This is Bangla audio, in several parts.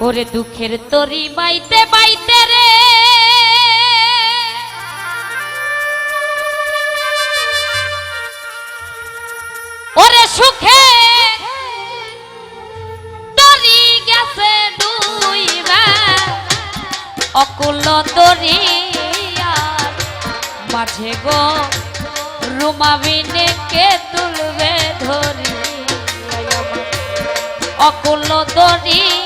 ওরে দুঃখের তরি বাইতে বাইতে রে। ওরে সুখে তরি গেছে অকুল দরিয়ার মাঝে গো রুমাবিনে কে তুলবে ধরি অকুল দরিয়ার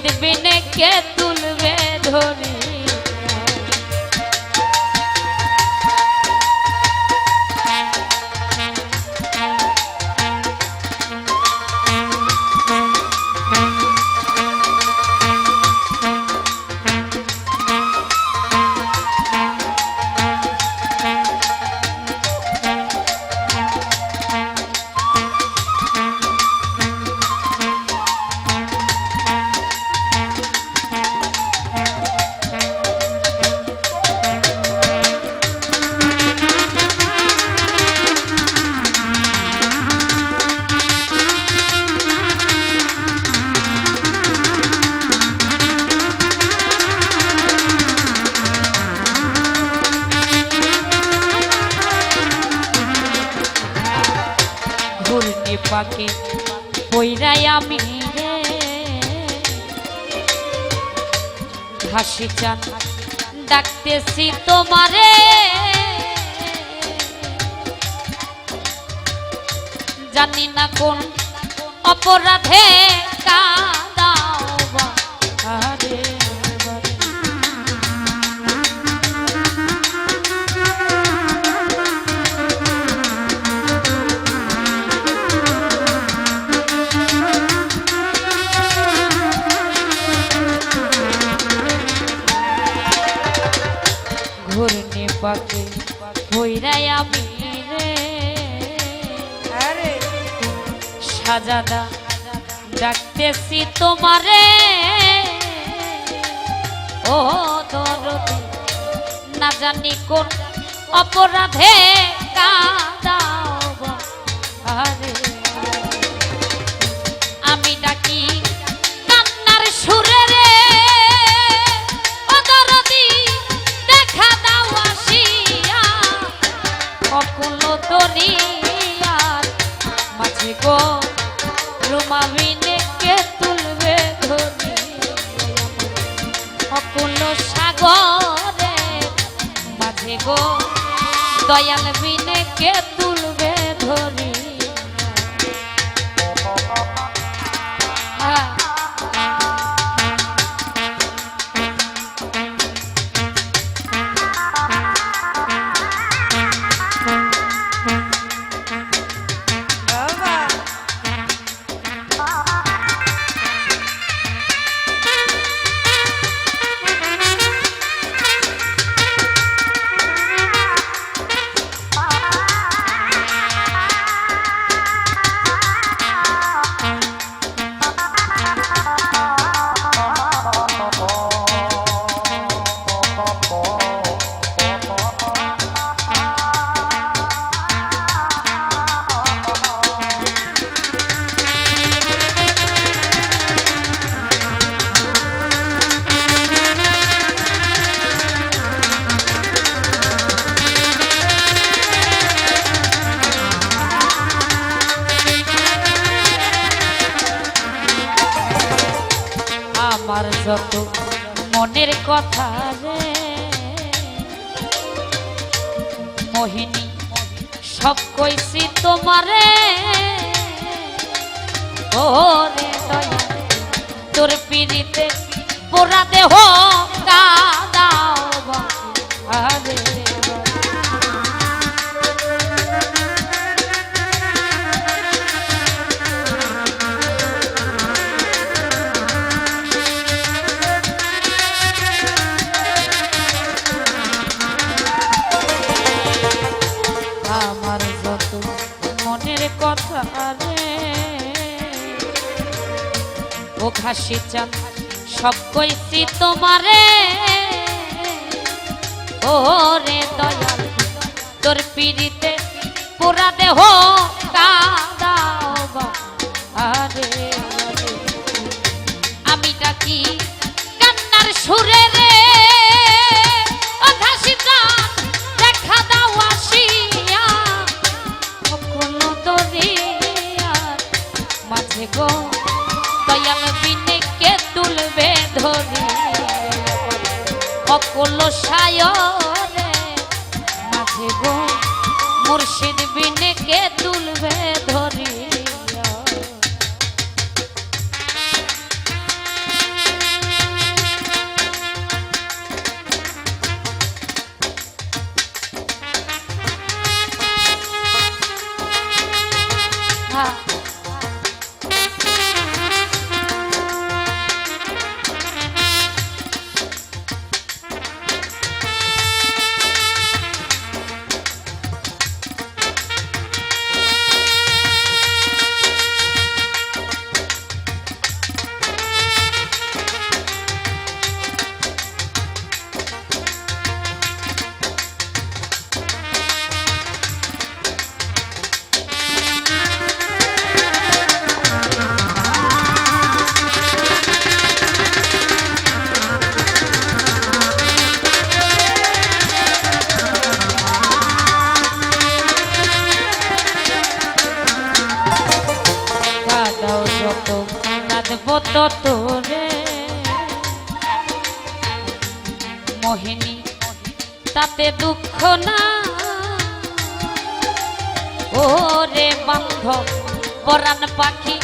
মুর্শিদ বিনে কে তুলবে ধরি পাকে পইরাই আমি রে। হাসি চান ডাকতেছি তোমারে। জানি না কোন অপরাধে কাদাও পাকে হইরাই আমি রে। আরে সাজাদা ডাকতেছি তোমারে। ও দরদি না জানি কোন অপরাধে কাদাও দয়াল বিনে কে তুলবে যত মনের কথা রে। মোহিনী, সব কইছি তোমারে। ও রে তোর পিড়িতে পোড়া দেহ কাদাও আরে কথা ও খাসি চান সব কইছি তোমারে। ও রে দয়াল, তোর পিড়িতে পুরা দেহ কাদাও অকল সায়রে মাঝে গো মুর্শিদ বিনে কে তুলবে ধরি হ্যাঁ। যত কাঁদব মোহিনী তাতে দুঃখ না। ও রে বন্ধ পরাণ পাখি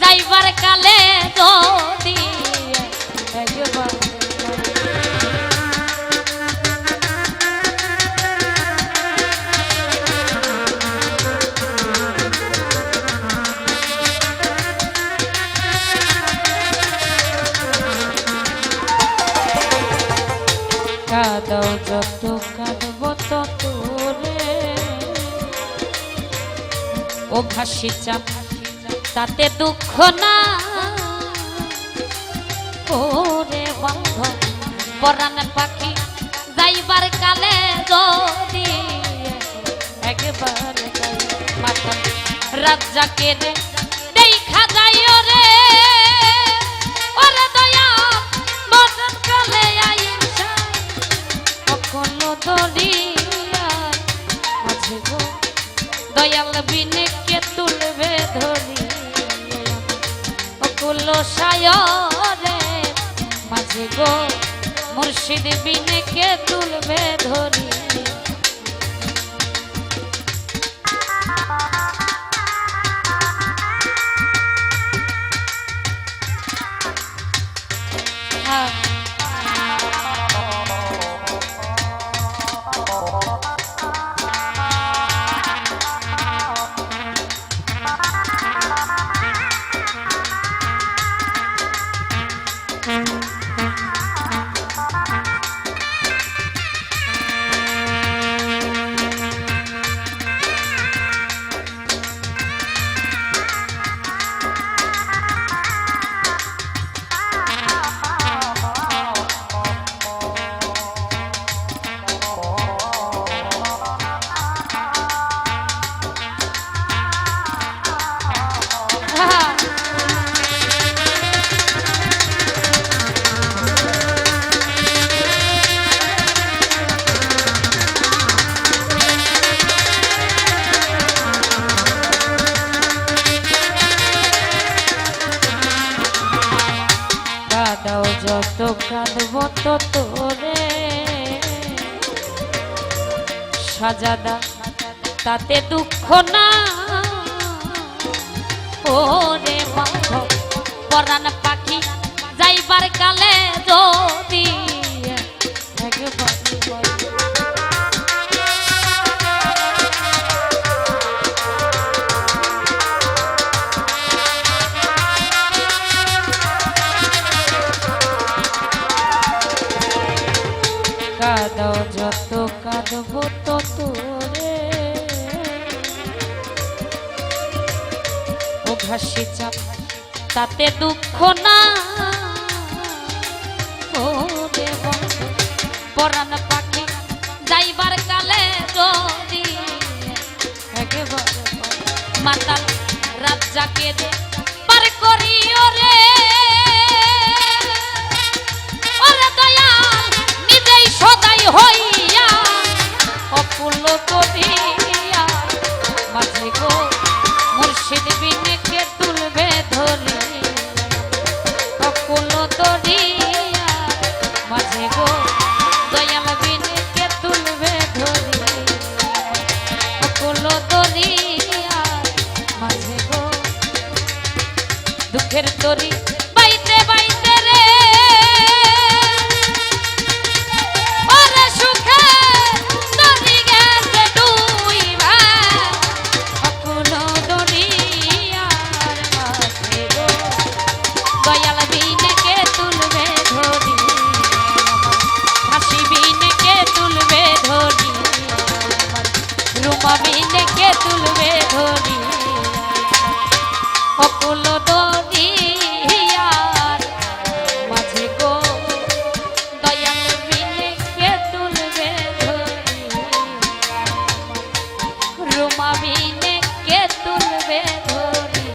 যাইবার কালে যদি ও ভাসি চাপ, তাতে দুঃখ না। ওরে বন্ধ, পরাণ পাখি যাইবার কালে যদি একবার মাথা রাজ্জাকে রে, দেখা যায় রে। দয়াল বিনে সায়রে মাঝে গো মুর্শিদ বিনে কে তুলবে ধরি যত কাঁদব তত রে সাজাদা তাতে দুঃখ না। ওরে মাধব পরাণ পাখি, যাইবার কালে যদি একবার রে হাসি চাপ, তাতে দুঃখ না। ও রে বন্ধু পরাণ পাখি যাইবার কালে যদি মাতাল দে, পার করি ওরে ওরে নিজেই সদাই হইয়া দুঃখের তরি, বাইতে বাইতে রে। ওরে সুখে তরি গেছে ডুইবা অকুল দরিয়ার মাঝে গো। দয়াল বিনে কে তুলবে ধরি হাসি তুলবে ধরি রুমা বিনে কে তুলবে ধরি